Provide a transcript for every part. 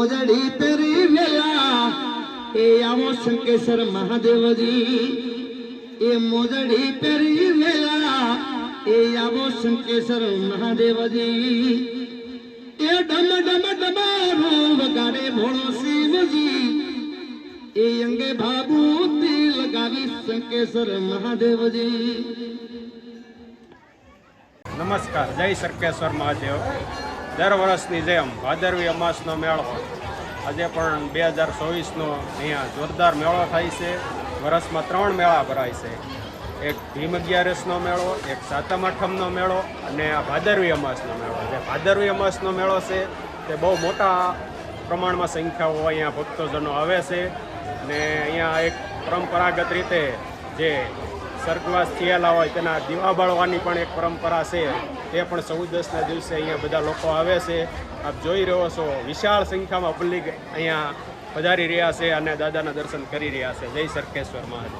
મોજડી પેરી વેલા એ આવો શંકેશ્વર મહાદેવજી એ મોજડી પેરી વેલા એ આવો શંકેશ્વર મહાદેવજી એ ડમ ડમ ડમારો વગાડે ભોળો શિવજી એ અંગે ભાભૂતિ લગાવી શંકેશ્વર મહાદેવજી નમસ્કાર જય શંકેશ્વર મહાદેવ દર વર્ષની જેમ ભાદરવી અમાસનો મેળો આજે પણ બે હજાર ચોવીસનો અહીંયા જોરદાર મેળો થાય છે. વર્ષમાં ત્રણ મેળા ભરાય છે. એક ભીમ અગિયારસનો મેળો, એક સાતમ આઠમનો મેળો અને આ ભાદરવી અમાસનો મેળો. જે ભાદરવી અમાસનો મેળો છે, તે બહુ મોટા પ્રમાણમાં સંખ્યાઓ અહીંયા ભક્તોજનો આવે છે. ને અહીંયા એક પરંપરાગત રીતે જે સ્વર્ગવાસ થયેલા હોય તેના દીવા બાળવાની પણ એક પરંપરા છે. તે પણ ચૌદસના દિવસે અહીંયા બધા લોકો આવે છે. આપ જોઈ રહ્યો છો, વિશાળ સંખ્યામાં પબ્લિક અહીંયા પધારી રહ્યા છે અને દાદાના દર્શન કરી રહ્યા છે. જય સરકેશ્વર મહારાજ.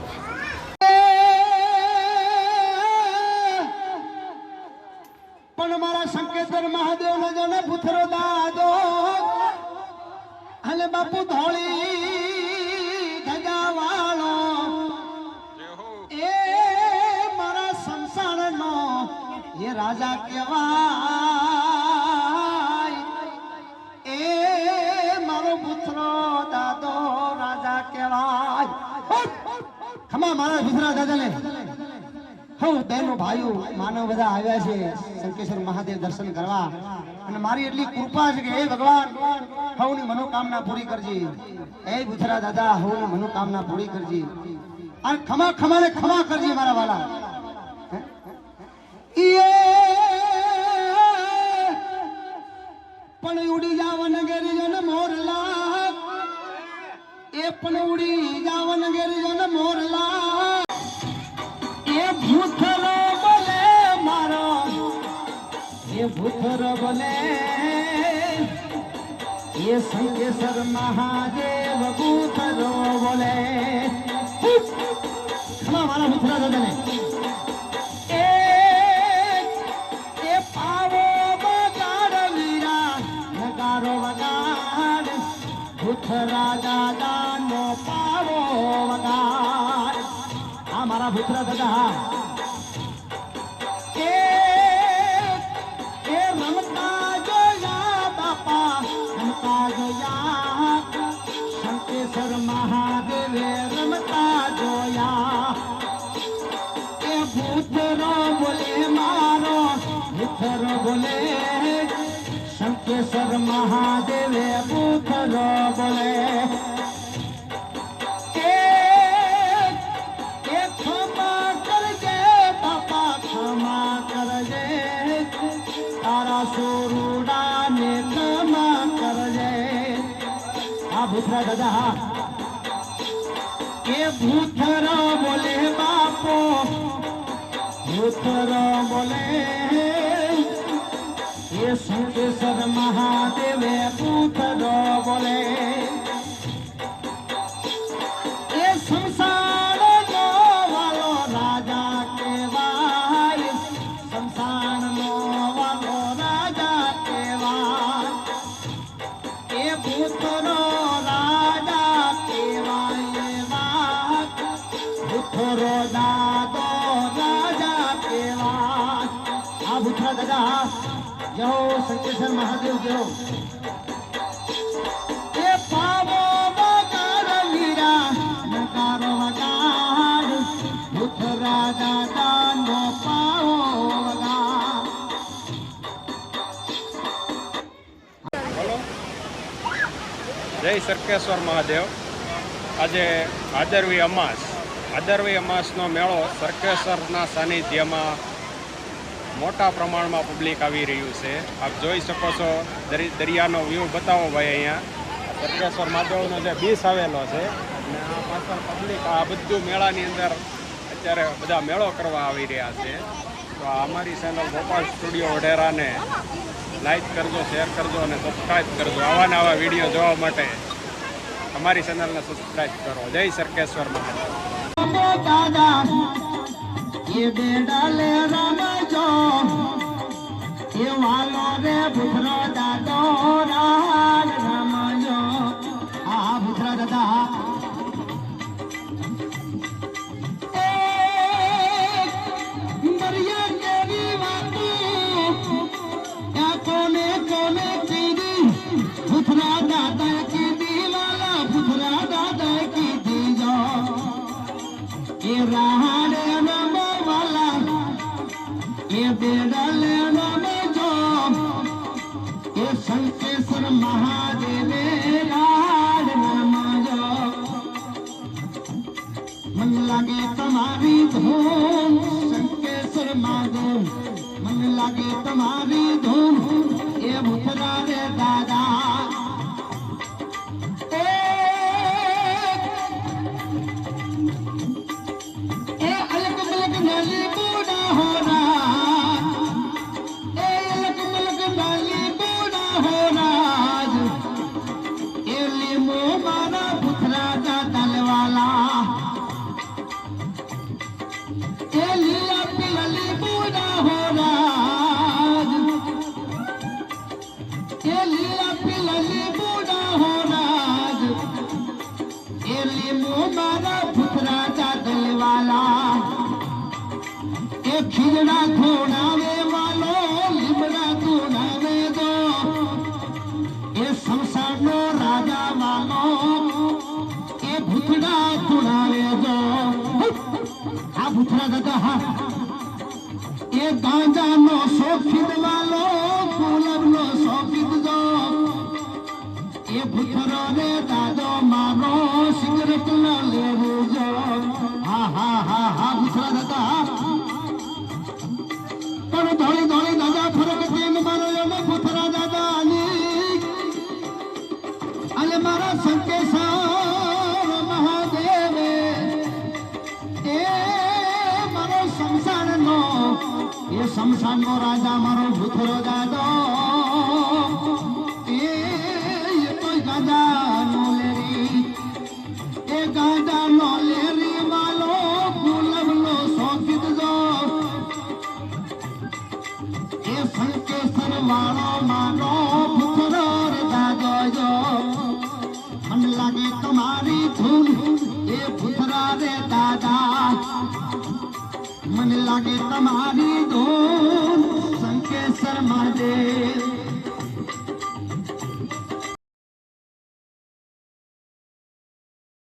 પણ મારા શંકેશ્વર મહાદેવ નો પુત્ર દાદો, હલે બાપુ ધોળી રાજા કહેવાય એ મારો પુત્રો દાદો રાજા કહેવાય ખમા મારા પુત્રા દાદાને હું બહેનો ભાઈઓ માનવ બધા આવ્યા છે? શંકેશ્વર મહાદેવ દર્શન કરવા. અને મારી એટલી કૃપા છે કે હે ભગવાન હવની મનોકામના પૂરી કરજે. હે બુથરા દાદા હવની મનોકામના પૂરી કરજે. અને ખમા ખમાને ખમા કરજે મારા વાલા. હે? પણ ઉડી જાવન ગેરી જન મોરલા એ પણ ઉડી જાવન ગેરી જન મોરલા એ ભૂથરો બોલે મારો. એ ભૂથરો બોલે. એ શંકેશ્વર મહાદેવ ભૂથરો બોલે. મારા ભૂથરા દાદાને. એ ભૂતરો મારો ભૂતરો બોલે. શંકેશ્વર મહાદેવે ભૂતરો બોલે. દાદા હા એ ભૂતરો બોલે બાપો ભૂતરો બોલે. એ શંકેશ્વર મહાદેવે ભૂતરો બોલે. જય શંકેશ્વર મહાદેવ સરકેશ્વર મહાદેવ. આજે આદરવી અમાસ. આદરવી અમાસનો મેળો સરકેશ્વરના સાનિધ્યમાં મોટા પ્રમાણમાં પબ્લિક આવી રહ્યું છે. આપ જોઈ શકો છો, દરી, દરિયાનો વ્યૂ બતાવો ભાઈ અહીંયા. સરકેશ્વર મહાદેવનો જે બીચ આવેલો છે, અને આ પાછળ પબ્લિક આ બધું મેળાની અંદર અત્યારે બધા મેળો કરવા આવી રહ્યા છે. તો અમારી ચેનલ ગોપાલ સ્ટુડિયો વઢેરાને લાઈક કરજો શેર કરજો અને સબસ્ક્રાઈબ કરજો. આવા નવા વીડિયો જોવા માટે અમારી ચેનલને સબસ્ક્રાઈબ કરો. જય સરકેશ્વર મહાદેવ. કરજો એ વાલો રે ભૂખરો દાદો રાજ રમજો આ હા ભૂખરા દાદા, હા. કોને કોને કીધી? ભૂખરા દાદા કીધી લાલા ભૂખરા દાદા કીધી, જો. એ રાહ મન લાગે તમારી ધૂમ શંકેશ્વર મહાદેવ મન લાગે તમારી ધૂમ એ ભૂતરા રે દાદા લીમો મારા ભૂતરા કા તલવાલા એ ખીજડા ધોણાવે વાલો, લીમડા ધોણાવે દો. એ સંસારનો રાજા વાલો, એ ભૂતડા ધોણાવે દો. આ ભૂતરા દાદા, હા. એ ગાંજાનો શોખીન વાલો, ગુલાબનો શોખીન દો. એ ભૂતરો રે દાદો મન લાગે તમારી ધૂન એ ભૂતરા રે દાદા. મન લાગે તમારી ધૂન શંકેશ્વર મહાદેવ